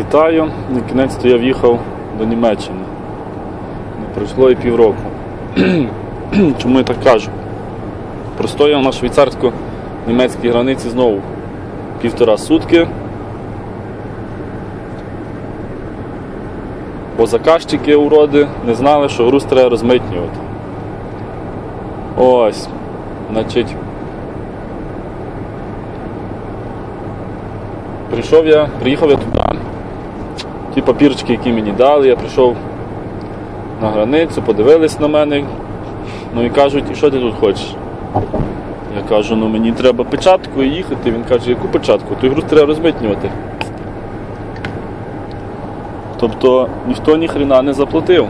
Вітаю! На кінець-то я в'їхав до Німеччини. Не пройшло і півроку. Чому я так кажу? Простояв на швейцарсько-німецькій границі знову півтора сутки. Бо заказчики уроди не знали, що груз треба розмитнювати. Ось. Значить. Прийшов я, приїхав я. Ті папірчики, які мені дали, я прийшов на границю, подивились на мене. Ну і кажуть, і що ти тут хочеш? Я кажу, ну мені треба печатку і їхати. Він каже, яку печатку? Той груз треба розмитнювати. Тобто ніхто ні хрена не заплатив.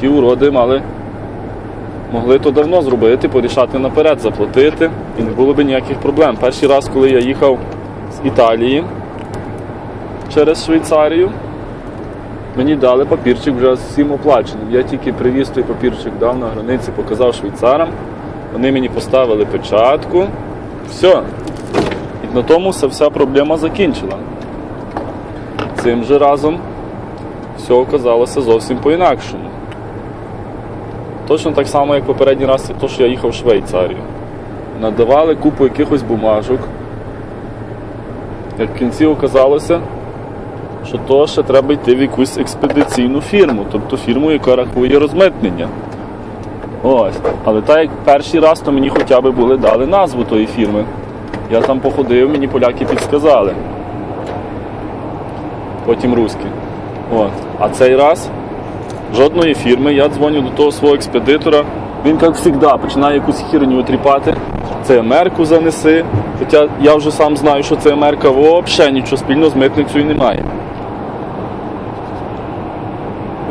Ті уроди мали, могли то давно зробити, порішати наперед, заплатити, і не було б ніяких проблем. Перший раз, коли я їхав з Італії через Швейцарію, мені дали папірчик вже з всім оплаченим. Я тільки привіз той папірчик, дав на границі, показав швейцарам. Вони мені поставили печатку. Все. І на тому вся, проблема закінчила. Цим же разом все оказалося зовсім по-інакшому. Точно так само, як попередній раз, то, що я їхав в Швейцарію. Надавали купу якихось бумажок. Як в кінці оказалося, що то ще треба йти в якусь експедиційну фірму, тобто фірму, яка рахує розмитнення. Ось. Але так як перший раз, то мені хоча б були дали назву тої фірми. Я там походив, мені поляки підсказали. Потім руські. От. А цей раз жодної фірми, я дзвоню до того свого експедитора. Він, як завжди, починає якусь херню тріпати. Це мерку занеси. Хоча я вже сам знаю, що це мерка взагалі нічого спільного з митницею не має.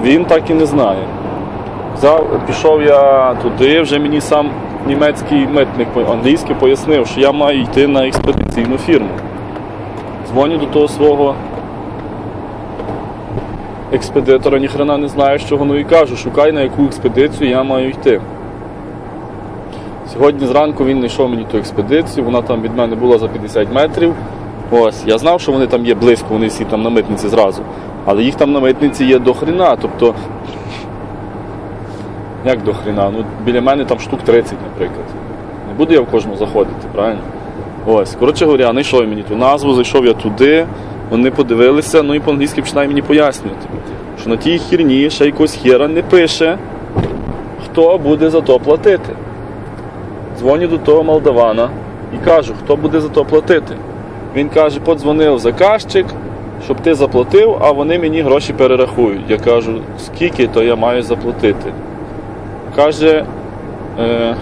Він так і не знає. Пішов я туди, вже мені сам німецький митник англійський пояснив, що я маю йти на експедиційну фірму. Дзвоню до того свого експедитора, ніхрена не знаю, що воно і кажу, шукай на яку експедицію я маю йти. Сьогодні зранку він знайшов мені ту експедицію, вона там від мене була за 50 метрів. Ось, я знав, що вони там є близько, вони всі там на митниці зразу. Але їх там на митниці є до хрена. Тобто, як до хрена? Ну, біля мене там штук 30, наприклад. Не буду я в кожну заходити, правильно? Ось, коротше говоря, знайшов мені ту назву, зайшов я туди, вони подивилися, ну і по-англійськи починає мені пояснювати, що на тій херні ще якось хера не пише, хто буде за то платити. Дзвоню до того молдавана і кажу, хто буде за то платити. Він каже, подзвонив заказчик, щоб ти заплатив, а вони мені гроші перерахують. Я кажу, скільки то я маю заплатити. Каже е,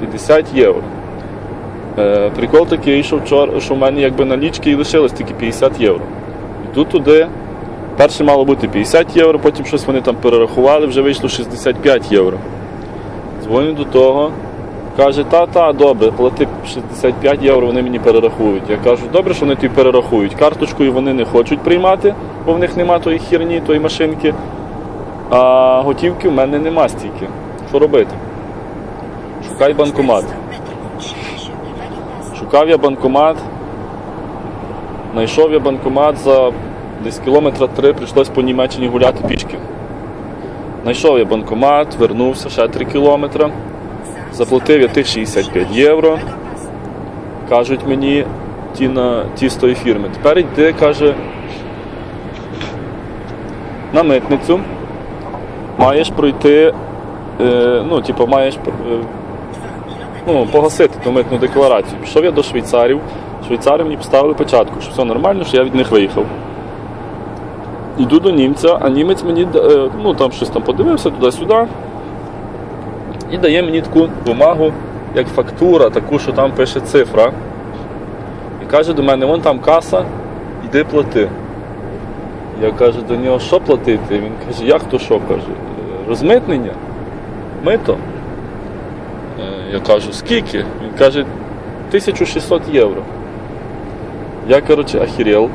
50 євро. Е, прикол такий, що вчора, що в мене якби налічки і лишилось тільки 50 євро. Йду туди. Перше мало бути 50 євро, потім щось вони там перерахували, вже вийшло 65 євро. Дзвоню до того. Каже, та-та, добре, плати 65 євро, вони мені перерахують. Я кажу, добре, що вони тобі перерахують. Карточкою вони не хочуть приймати, бо в них нема тої херні, тої машинки. А готівки в мене нема стільки. Що робити? Шукай банкомат. Шукав я банкомат. Знайшов я банкомат за десь кілометра три, прийшлось по Німеччині гуляти пішки. Знайшов я банкомат, вернувся ще 3 кілометри. Заплатив я тих 65 євро. Кажуть мені ті, на, ті з тої фірми. Тепер йди, каже, на митницю. Маєш пройти, е, ну, типу, маєш е, ну, погасити ту митну декларацію. Пішов я до швейцарів. Швейцари мені поставили печатку, що все нормально, що я від них виїхав. Йду до німця, а німець мені е, ну, там щось там подивився туди-сюди і дає мені таку бумагу, як фактура, таку, що там пише цифра. І каже до мене, вон там каса, йди плати. Я кажу до нього, що платити? Він каже, як то що? каже, розмитнення? Мито? Е, Я кажу, скільки? Він каже, 1600 євро. Я, коротше, ахірел.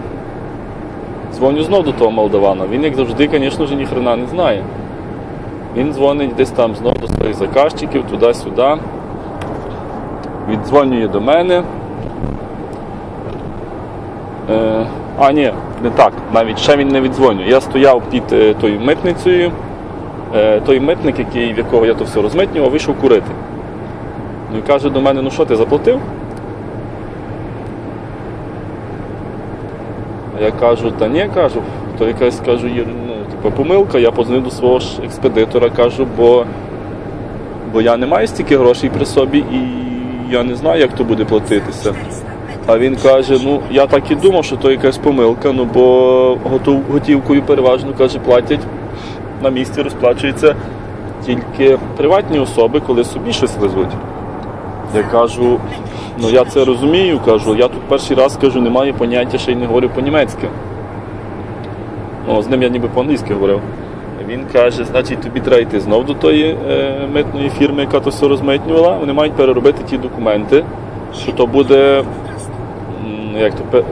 Дзвоню знов до того молдавана. Він, як завжди, звісно ж, ніхрена не знає. Він дзвонить десь там знову до своїх заказчиків, туди-сюди. Віддзвонює до мене. Е, а, ні, не так. Навіть ще він не віддзвонює. Я стояв під е, тою митницею, е, той митник, який, в якого я то все розмитнював, вийшов курити. Ну і каже до мене, ну що, ти заплатив? А я кажу, та ні, кажу, то якась кажу, типу, помилка, я позвонив до свого ж експедитора, кажу, бо, бо я не маю стільки грошей при собі і я не знаю, як то буде платитися. А він каже: ну я так і думав, що то якась помилка, ну бо готов, готівкою переважно каже, платять на місці, розплачуються тільки приватні особи, коли собі щось везуть. Я кажу, ну я це розумію, кажу, я тут перший раз кажу, не маю поняття, ще й не говорю по-німецьки. Ну, з ним я ніби по-англійськи говорив. Він каже, значить, тобі треба йти знов до тої е, митної фірми, яка то все розмитнювала. Вони мають переробити ті документи, що то буде, як то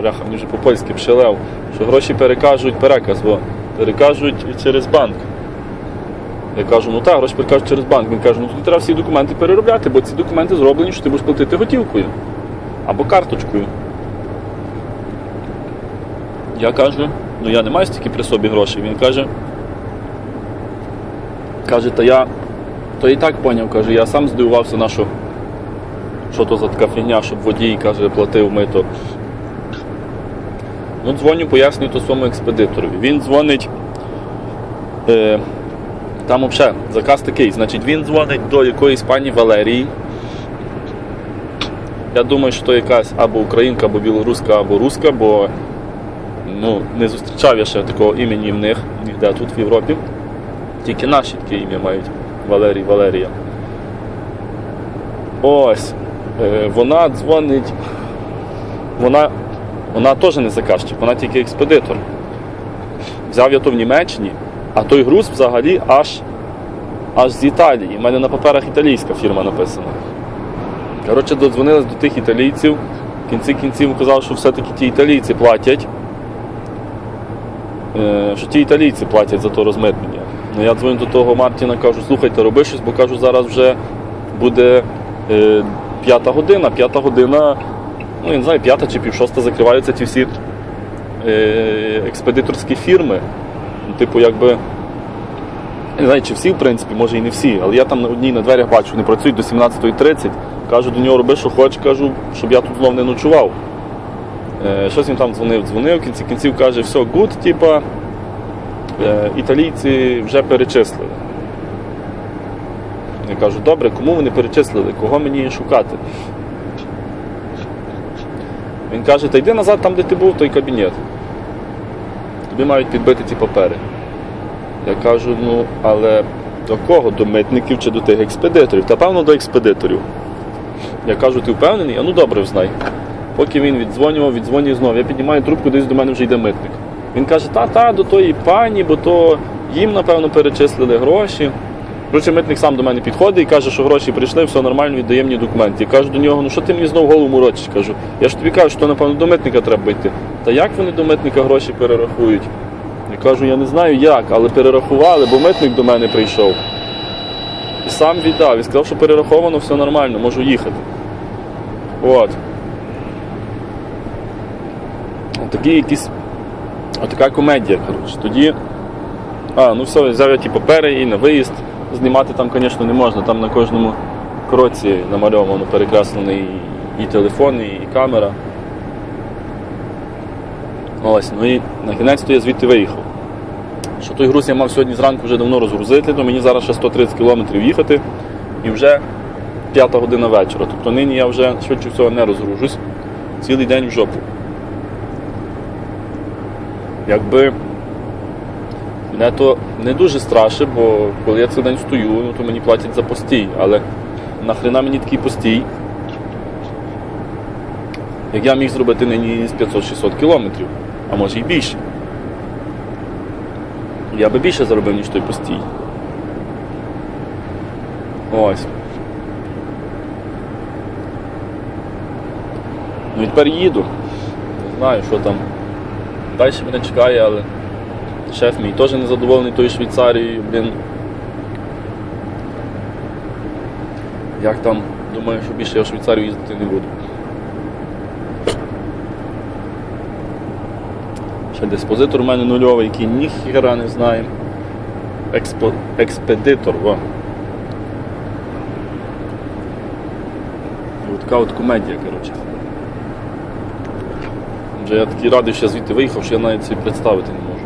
бляха, мені вже по-польськи пшелев, що гроші перекажуть переказ, бо перекажуть через банк. Я кажу, ну так, гроші перекажуть через банк. Він каже, ну тобі треба всі документи переробляти, бо ці документи зроблені, що ти будеш платити готівкою або карточкою. Я кажу, ну я не маю стільки при собі грошей. Він каже, каже, та я то і так поняв, каже, я сам здивувався на що, що то за така фігня, щоб водій каже, платив мито. Ну, дзвоню, пояснюю то своєму експедиторові. Він дзвонить. Е, там взагалі заказ такий. Значить, він дзвонить до якоїсь пані Валерії. Я думаю, що то якась або українка, або білоруська, або руська, бо ну, не зустрічав я ще такого імені в них ніде тут в Європі. Тільки наші таке ім'я мають Валерій Валерія. Ось. Е, вона дзвонить. Вона, вона теж не заказчик, вона тільки експедитор. Взяв я то в Німеччині, а той груз взагалі аж, аж з Італії. У мене на паперах італійська фірма написана. Коротше, додзвонились до тих італійців. В кінці кінців казав, що все-таки ті італійці платять. Е, що ті італійці платять за то розмитнення. Ну, я дзвоню до того Мартіна, кажу, слухайте, роби щось, бо кажу, зараз вже буде е, п'ята година, п'ята година, ну я не знаю, п'ята чи півшоста закриваються ті всі е, експедиторські фірми. Ну, Типу, якби. Не знаю, чи всі, в принципі, може і не всі, але я там на одній на дверях бачу, вони працюють до 17.30. Кажу до нього, роби, що хочеш, кажу, щоб я тут знов не ночував. Е, щось він там дзвонив, дзвонив, в кінці кінців каже, все, гуд, типа, е, італійці вже перечислили. Я кажу, добре, кому вони перечислили, кого мені шукати? Він каже, та йди назад там, де ти був, той кабінет. Тобі мають підбити ті папери. Я кажу, ну, але до кого? До митників чи до тих експедиторів? Та певно до експедиторів. Я кажу, ти впевнений? А ну добре, взнай. Поки він віддзвонював, віддзвонює знову. Я піднімаю трубку, десь до мене вже йде митник. Він каже, та-та, до тої пані, бо то їм, напевно, перечислили гроші. Коротше, митник сам до мене підходить і каже, що гроші прийшли, все нормально, віддає мені документи. Я кажу до нього, ну що ти мені знову голову морочиш? Кажу, я ж тобі кажу, що напевно до митника треба йти. Та як вони до митника гроші перерахують? Я кажу, я не знаю як, але перерахували, бо митник до мене прийшов. І сам віддав. І сказав, що перераховано, все нормально, можу їхати. От. Такі якісь. Отака комедія, коротше. Тоді. А, ну все, взяв ті папери і на виїзд. Знімати там, звісно, не можна. Там на кожному кроці намальовано перекреслений і телефон, і камера. Ось, ну і на кінець то я звідти виїхав. Що той груз я мав сьогодні зранку вже давно розгрузити, то мені зараз ще 130 кілометрів їхати і вже п'ята година вечора. Тобто нині я вже швидше всього не розгружусь. Цілий день в жопу. Якби мене то не дуже страшить, бо коли я цілий день стою, ну, то мені платять за постій. Але нахрена мені такий постій? Як я міг зробити нині з 500-600 кілометрів, а може і більше. Я би більше заробив, ніж той постій. Ось. Ну і тепер їду. Не знаю, що там. Далі мене чекає, але шеф мій теж не задоволений тою Швейцарією, блін. Як там, думаю, що більше я в Швейцарію їздити не буду. Ще диспозитор у мене нульовий, який ніхіра не знає. Експо... Експедитор, во. Така от комедія, коротше. Вже я такий радий, що я звідти виїхав, що я навіть собі представити не можу.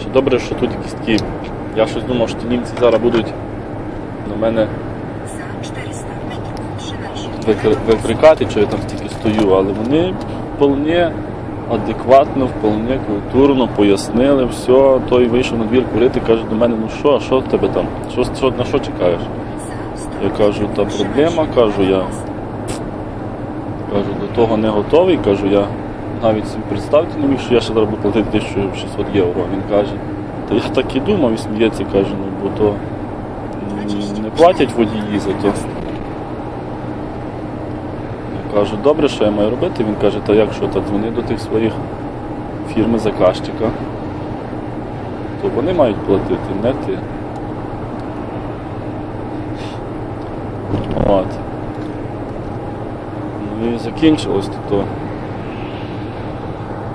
Ще добре, що тут якісь такі. Я щось думав, що ті німці зараз будуть на мене Za 400 metrów trzymaj się. викри- викрикати, що я там стільки стою, але вони вполне адекватно, вполне культурно пояснили все. Той вийшов на двір курити, каже до мене, ну що, що в тебе там? Що, що, на що чекаєш? Я кажу, та проблема, кажу я. Кажу, до того не готовий, кажу, я навіть собі представити не міг, що я ще буду платити 1600 євро. Він каже, та я так і думав і сміється, каже, ну бо то не платять водії за то. Кажу, добре, що я маю робити? Він каже, та як що, та дзвони до тих своїх фірми заказчика. То вони мають платити, не ти. От. Ну і закінчилось то.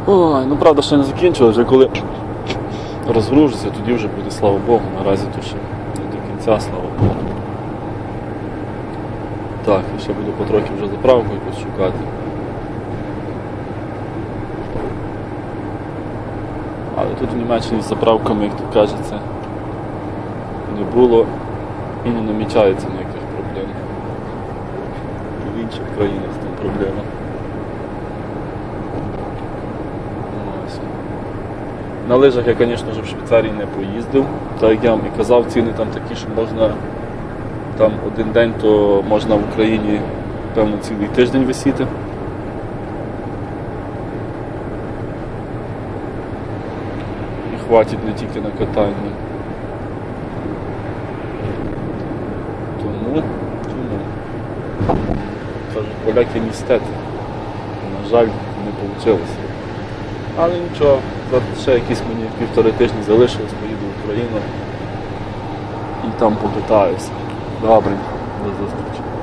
Ой, ну правда ще не закінчилось, вже коли розгружуся, тоді вже буде, слава Богу, наразі то ще не до кінця, слава. Так, і ще буду потрохи вже заправку якусь шукати. Але тут в Німеччині з заправками, як тут кажеться, не було і не намічається ніяких проблем. І в інших країнах з тим проблема. На лижах я, звісно в Швейцарії не поїздив. Так як я вам і казав, ціни там такі, що можна там один день, то можна в Україні, певно, цілий тиждень висіти. І хватить не тільки на катання. Тому, тому. Поляки містети. На жаль, не вийшло. Але нічого, ще якісь мені півтори тижні залишилось, поїду в Україну і там покатаюся. Добре, до зустрічі.